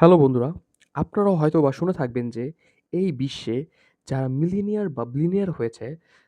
Hello বন্ধুরা, আপনারাও হয়তো বা শুনে থাকবেন যে এই বিশ্বে যারা মিলিনিয়ার বা বিলিনিয়ার হয়েছে,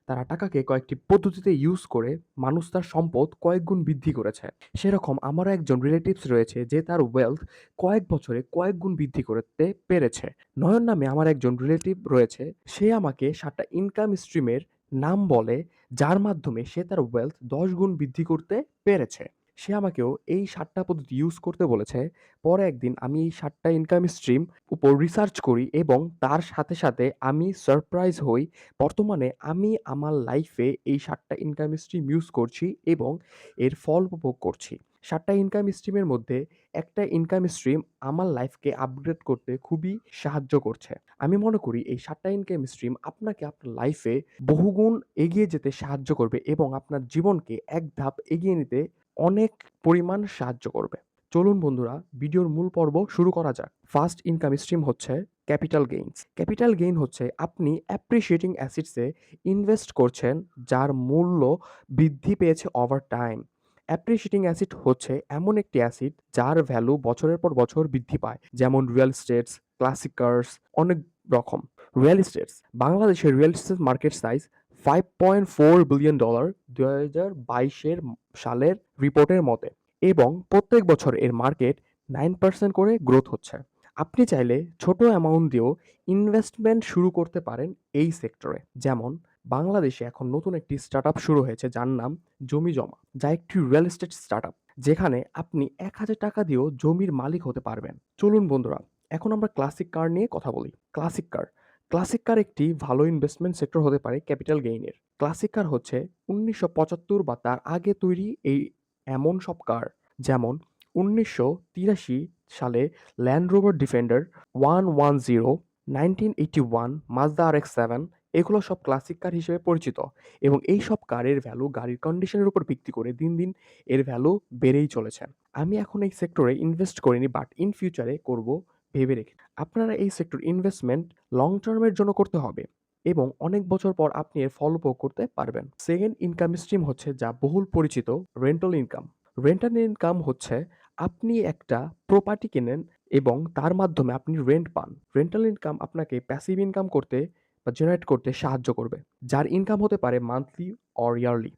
তারা টাকাকে কয়েকটি পদ্ধতিতে ইউজ করে মানুষ তার সম্পদ কয়েক গুণ বৃদ্ধি করেছে। সেরকম আমারও একজন রিলেটিভস রয়েছে যে তার ওয়েলথ কয়েক বছরে কয়েক গুণ বৃদ্ধি করতে পেরেছে। নয়ন নামে আমার একজন রিলেটিভ রয়েছে, সে আমাকে সাতটা ইনকাম স্ট্রিমের নাম বলে, যার মাধ্যমে সে তার ওয়েলথ ১০ গুণ বৃদ্ধি করতে পেরেছে। সে আমাকেও এই সাতটা পদ্ধতি ইউজ করতে বলেছে। পরে একদিন আমি এই সাতটা ইনকাম স্ট্রিম উপর রিসার্চ করি এবং তার সাথে, সাথে আমি সারপ্রাইজ হই। বর্তমানে আমি আমার লাইফে এই সাতটা ইনকাম স্ট্রিম ইউজ করছি এবং এর ফল উপভোগ করছি। সাতটা ইনকাম স্ট্রিমের মধ্যে একটা ইনকাম স্ট্রিম আমার লাইফকে আপগ্রেড করতে খুবই সাহায্য করছে। আমি মনে করি এই সাতটা ইনকাম স্ট্রিম আপনাকে আপনার লাইফে বহুগুণ এগিয়ে যেতে সাহায্য করবে এবং আপনার জীবনকে এক ধাপ এগিয়ে নিতে অনেক পরিমাণ সাহায্য করবে। চলুন বন্ধুরা ভিডিওর মূল পর্ব শুরু করা যাক। ফার্স্ট ইনকাম স্ট্রিম হচ্ছে ক্যাপিটাল গেইনস। ক্যাপিটাল গেইন হচ্ছে আপনি অ্যাপ্রিসিয়েটিং অ্যাসেটসে ইনভেস্ট করছেন যার মূল্য বৃদ্ধি পেয়েছে ওভার টাইম। অ্যাপ্রিসিয়েটিং অ্যাসিড হচ্ছে এমন একটি অ্যাসিড যার ভ্যালু বছরের পর বছর বৃদ্ধি পায়। যেমন রিয়েল এস্টেটস, ক্লাসিক কার্স অনেক রকম। রিয়েল এস্টেটস বাংলাদেশের real estate market size 5.4 billion dollar ২০২২ এর সালের রিপোর্টের মতে এবং প্রত্যেক বছর এর মার্কেট 9% করে গ্রোথ হচ্ছে। আপনি চাইলে ছোট অ্যামাউন্ট দিয়েও ইনভেস্টমেন্ট শুরু করতে পারেন এই সেক্টরে। যেমন বাংলাদেশে এখন নতুন একটি স্টার্টআপ শুরু হয়েছে যার নাম জমি জমা। যা একটি রিয়েল এস্টেট স্টার্টআপ যেখানে আপনি ৳১,০০০ দিয়েও জমির মালিক হতে পারবেন। চলুন বন্ধুরা এখন আমরা ক্লাসিক কার নিয়ে কথা বলি। ক্লাসিক কার ক্লাসিক কার একটি ভালো ইনভেস্টমেন্ট সেক্টর হতে পারে ক্যাপিটাল গেইনের। ক্লাসিক কার হচ্ছে ১৯৭৫ বা তার আগে তৈরি এই এমন সব কার যেমন ১৯৮৩ সালে Land Rover defender 110, 1981 Mazda RX-7 এগুলো সব ক্লাসিক কার হিসেবে পরিচিত এবং এই সব কারের ভ্যালু গাড়ির কন্ডিশনের উপর ভিত্তি করে দিন, দিন এর ভ্যালু বেড়েই চলেছে। আমি এখন এই সেক্টরে ইনভেস্ট করিনি বাট ইন ফিউচারে করব ভেবে রেখে আপনারা এই সেক্টর ইনভেস্টমেন্ট লং টার্মের জন্য করতে হবে এবং অনেক বছর পর আপনি এর ফল উপভোগ করতে পারবেন। সেকেন্ড ইনকাম স্ট্রিম হচ্ছে যা বহুল পরিচিত রেন্টাল ইনকাম। রেন্টাল ইনকাম হচ্ছে আপনি একটা প্রপার্টি কেনেন এবং তার মাধ্যমে আপনি রেন্ট পান। রেন্টাল ইনকাম আপনাকে প্যাসিভ ইনকাম করতে বা জেনারেট করতে সাহায্য করবে। যার ইনকাম হতে পারে মান্থলি অর ইয়ারলি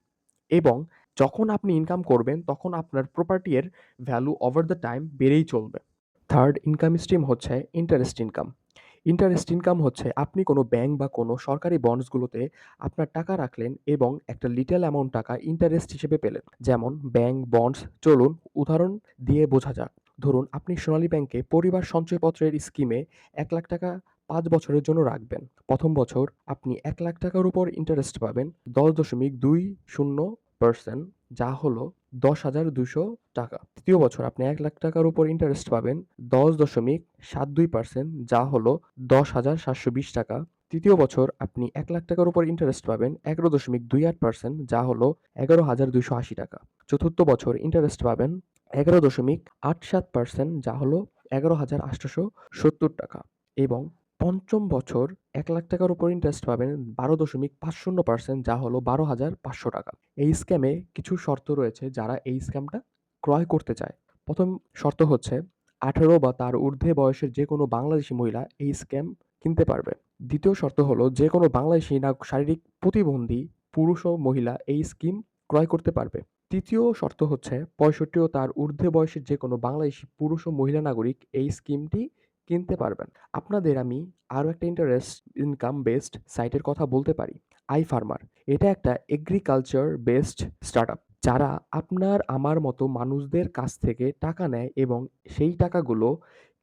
এবং যখন আপনি ইনকাম করবেন, তখন আপনার প্রপার্টি এর ভ্যালু ওভার দ্য টাইম বেড়েই চলবে। থার্ড ইনকাম স্ট্রিম হচ্ছে ইন্টারেস্ট ইনকাম। ইন্টারেস্ট ইনকাম হচ্ছে আপনি কোনো ব্যাংক বা কোনো সরকারি বন্ডসগুলোতে আপনার টাকা রাখলেন এবং একটা লিটল অ্যামাউন্ট টাকা ইন্টারেস্ট হিসেবে পেলেন। যেমন ব্যাংক, বন্ডস চলুন উদাহরণ দিয়ে বোঝা যাক। ধরুন আপনি সোনালী ব্যাংকে পরিবার সঞ্চয়পত্রের স্কিমে এক লাখ টাকা পাঁচ বছরের জন্য রাখবেন। প্রথম বছর আপনি এক লাখ টাকার উপর ইন্টারেস্ট পাবেন ১০.২০% যা হলো দশ হাজার দুশো টাকা। তৃতীয় বছর আপনি এক লাখ টাকার উপর ইন্টারেস্ট পাবেন ১০.৭২% যা হলো ৳১০,৭২০ তৃতীয় বছর আপনি এক লাখ টাকার উপর ইন্টারেস্ট পাবেন ১১.২৮% যা হলো ৳১১,২৮০ চতুর্থ বছর ইন্টারেস্ট পাবেন ১১.৮৭% যা হলো ৳১১,৮৭০ এবং পঞ্চম বছর এক লাখ টাকার উপর ইন্টারেস্ট পাবেন ১২.৫০% যা হলো ৳১২,৫০০ এই স্ক্যামে কিছু শর্ত রয়েছে যারা এই স্ক্যামটা ক্রয় করতে চায়। প্রথম শর্ত হচ্ছে ১৮ বা তার ঊর্ধ্বে বয়সের যে কোনো বাংলাদেশি মহিলা এই স্ক্যাম কিনতে পারবে। দ্বিতীয় শর্ত হলো যে কোনো বাংলাদেশি না শারীরিক প্রতিবন্ধী পুরুষ ও মহিলা এই স্কিম ক্রয় করতে পারবে। তৃতীয় শর্ত হচ্ছে ৬৫ ও তার ঊর্ধ্বে বয়সের যে কোনো বাংলাদেশি পুরুষ ও মহিলা নাগরিক এই স্কিমটি কিনতে পারবেন। আপনাদের আমি আরও একটা ইন্টারেস্ট ইনকাম বেসড সাইটের কথা বলতে পারি। আই ফার্মার এটা একটা এগ্রিকালচার বেসড স্টার্টআপ যারা আপনার, আমার মতো মানুষদের কাছ থেকে টাকা নেয় এবং সেই টাকাগুলো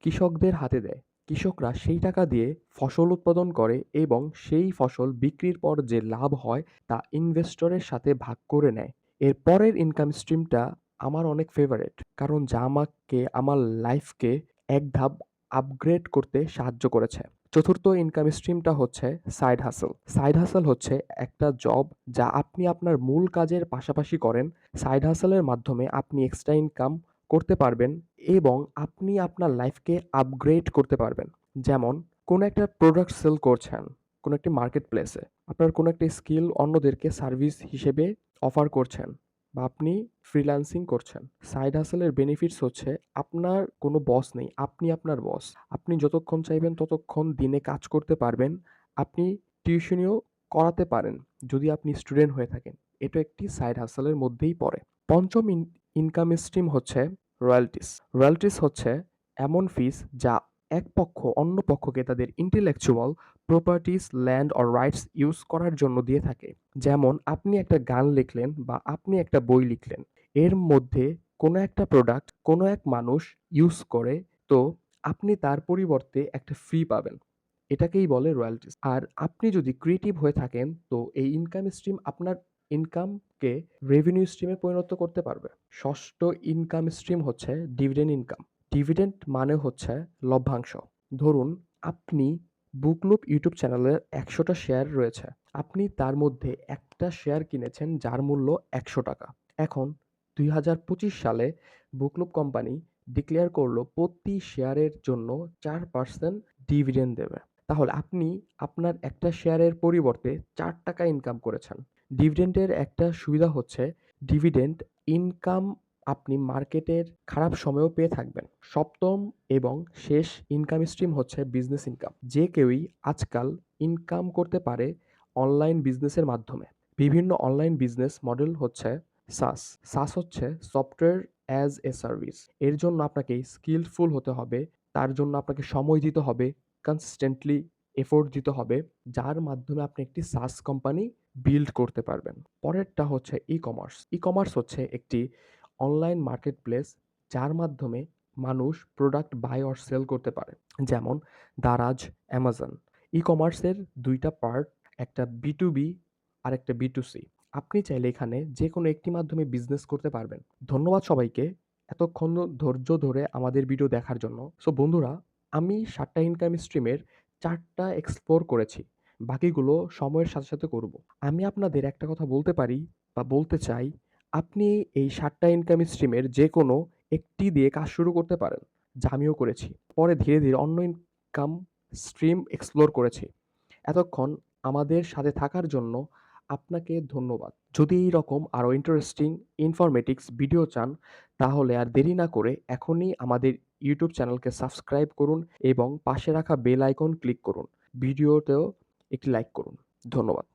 কৃষকদের হাতে দেয়। কৃষকরা সেই টাকা দিয়ে ফসল উৎপাদন করে এবং সেই ফসল বিক্রির পর যে লাভ হয় তা ইনভেস্টরের সাথে ভাগ করে নেয়। এর পরের ইনকাম স্ট্রিমটা আমার অনেক ফেভারেট কারণ যা আমাকে, আমার লাইফকে এক ধাপ আপগ্রেড করতে সাহায্য করেছে। চতুর্থ ইনকাম স্ট্রিমটা হচ্ছে সাইড হাসেল। সাইড হাসেল হচ্ছে একটা জব যা আপনি আপনার মূল কাজের পাশাপাশি করেন। সাইড হাসেলের মাধ্যমে আপনি এক্সট্রা ইনকাম করতে পারবেন এবং আপনি আপনার লাইফকে আপগ্রেড করতে পারবেন। যেমন, কোনো একটা প্রোডাক্ট সেল করছেন, কোনো একটি মার্কেট প্লেসে। আপনার কোনো একটি স্কিল অন্যদেরকে সার্ভিস হিসেবে অফার করছেন বা আপনি ফ্রিল্যান্সিং করছেন। সাইড হাসেলের বেনিফিটস হচ্ছে আপনার কোনো বস নেই। আপনি আপনার বস। আপনি যতক্ষণ চাইবেন ততক্ষণ দিনে কাজ করতে পারবেন। আপনি টিউশনিও করাতে পারেন যদি আপনি স্টুডেন্ট হয়ে থাকেন। এটা একটি সাইড হাসেলের মধ্যেই পড়ে। পঞ্চম ইন ইনকাম স্ট্রিম হচ্ছে রয়্যালটিস। রয়্যালটিস হচ্ছে এমন ফিস যা এক পক্ষ অন্য পক্ষকে তাদের intellectual properties, land or rights use করার জন্য দিয়ে থাকে। যেমন আপনি একটা গান লিখলেন বা আপনি একটা বই লিখলেন। এর মধ্যে কোনো একটা প্রোডাক্ট কোনো এক মানুষ ইউজ করে তো আপনি তার পরিবর্তে একটা ফি পাবেন। এটাকেই বলে রয়্যালটিস। আর আপনি যদি ক্রিয়েটিভ হয়ে থাকেন তো এই ইনকাম স্ট্রিম আপনার ইনকামকে রেভিনিউ স্ট্রিমে পরিণত করতে পারবে। ষষ্ঠ ইনকাম স্ট্রিম হচ্ছে ডিভিডেন্ড ইনকাম। ডিভিডেন্ড মানে হচ্ছে লভ্যাংশ। ধরুন আপনি বুকলুপ ইউটিউব চ্যানেলের একশোটা শেয়ার রয়েছে। আপনি তার মধ্যে একটা শেয়ার কিনেছেন যার মূল্য একশো টাকা। এখন দুই হাজার পঁচিশ সালে বুকলুপ কোম্পানি ডিক্লেয়ার করল প্রতি শেয়ারের জন্য চার পার্সেন্ট ডিভিডেন্ড দেবে। তাহলে আপনি আপনার একটা শেয়ারের পরিবর্তে চার টাকা ইনকাম করেছেন। ডিভিডেন্ডের একটা সুবিধা হচ্ছে ডিভিডেন্ড ইনকাম আপনি মার্কেটের খারাপ সময়ও পেয়ে থাকবেন। সপ্তম এবং শেষ ইনকাম স্ট্রিম হচ্ছে বিজনেস ইনকাম। যে কেউই আজকাল ইনকাম করতে পারে অনলাইন বিজনেসের মাধ্যমে। বিভিন্ন অনলাইন বিজনেস মডেল হচ্ছে সাস। সাস হচ্ছে সফটওয়্যার অ্যাজ এ সার্ভিস। এর জন্য আপনাকে স্কিলফুল হতে হবে। তার জন্য আপনাকে সময় দিতে হবে, কনসিস্টেন্টলি এফোর্ট দিতে হবে। যার মাধ্যমে আপনি একটি সাস কোম্পানি বিল্ড করতে পারবেন। পরেরটা হচ্ছে ই-কমার্স। ই-কমার্স হচ্ছে একটি অনলাইন মার্কেট প্লেস যার মাধ্যমে মানুষ প্রোডাক্ট বাই অর সেল করতে পারে। যেমন দারাজ, অ্যামাজন। ই-কমার্সের দুইটা পার্ট একটা বি-টু-বি আরেকটা বি-টু-সি। আপনি চাইলে এখানে যে কোনো একটি মাধ্যমে বিজনেস করতে পারবেন। ধন্যবাদ সবাইকে এতক্ষণ ধৈর্য ধরে আমাদের ভিডিও দেখার জন্য। সো বন্ধুরা আমি সাতটা ইনকাম স্ট্রিমের চারটা এক্সপ্লোর করেছি। বাকিগুলো সময়ের সাথে, সাথে করব। আমি আপনাদের একটা কথা বলতে পারি বা বলতে চাই আপনি এই সাতটা ইনকাম স্ট্রিমের যেকোনো একটি দিয়ে কাজ শুরু করতে পারেন। যা আমিও করেছি। পরে ধীরে, ধীরে অন্য ইনকাম স্ট্রিম এক্সপ্লোর করেছি। এতক্ষণ আমাদের সাথে থাকার জন্য আপনাকে ধন্যবাদ। যদি এই রকম আরও ইন্টারেস্টিং ইনফরমেটিক্স ভিডিও চান তাহলে আর দেরি না করে এখনই আমাদের ইউটিউব চ্যানেলকে সাবস্ক্রাইব করুন এবং পাশে রাখা বেল আইকন ক্লিক করুন। ভিডিওতেও একটি লাইক করুন। ধন্যবাদ।